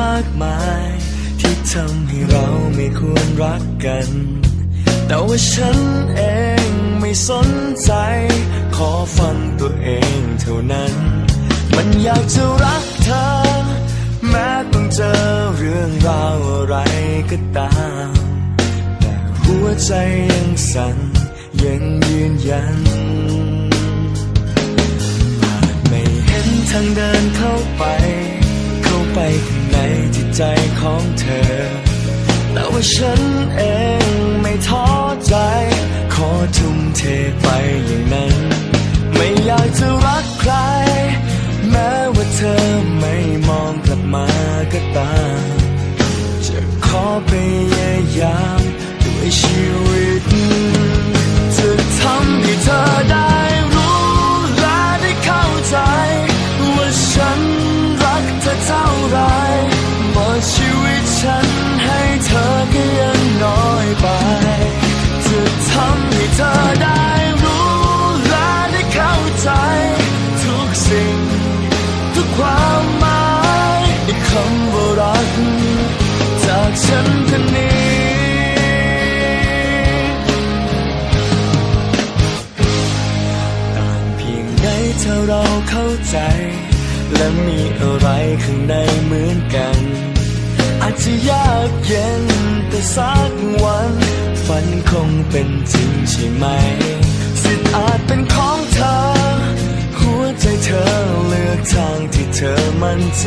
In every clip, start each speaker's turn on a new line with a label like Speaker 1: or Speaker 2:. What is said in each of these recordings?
Speaker 1: มากมาย ที่ทำให้เราไม่ควรรักกัน แต่ว่าฉันเองไม่สนใจ ขอฟังตัวเองเท่านั้น มันอยากจะรักเธอ แม้ต้องเจอเรื่องราวอะไรก็ตาม แต่หัวใจยังสั่นยังยืนยัน ใจของเธอ แต่ว่าฉันเองไม่ท้อใจ ขอทุ่มเทไปอย่างนั้น ไม่อยากจะรักใคร แม้ว่าเธอไม่มองกลับมาก็ตาม จะขอพยายามด้วยชีวิต ฉันให้เธอก็ยังน้อยไป จะทำให้เธอได้รู้และได้เข้าใจ ทุกสิ่ง ทุกความหมายในคำว่ารัก จากฉันคนนี้ต่างเพียงใดถ้าเราเข้าใจ และมีอะไรข้างในเหมือนกัน จะยากเย็นแต่สักวัน ฝันคงเป็นจริงใช่ไหม สิทธิ์อาจเป็นของเธอ หัวใจเธอเลือกทางที่เธอมั่นใจ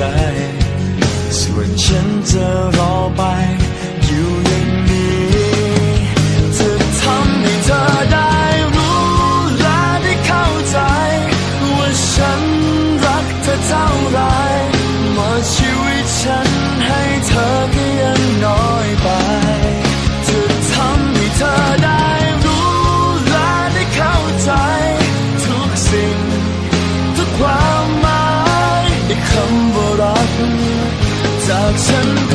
Speaker 1: ส่วนฉันจะรอไป จา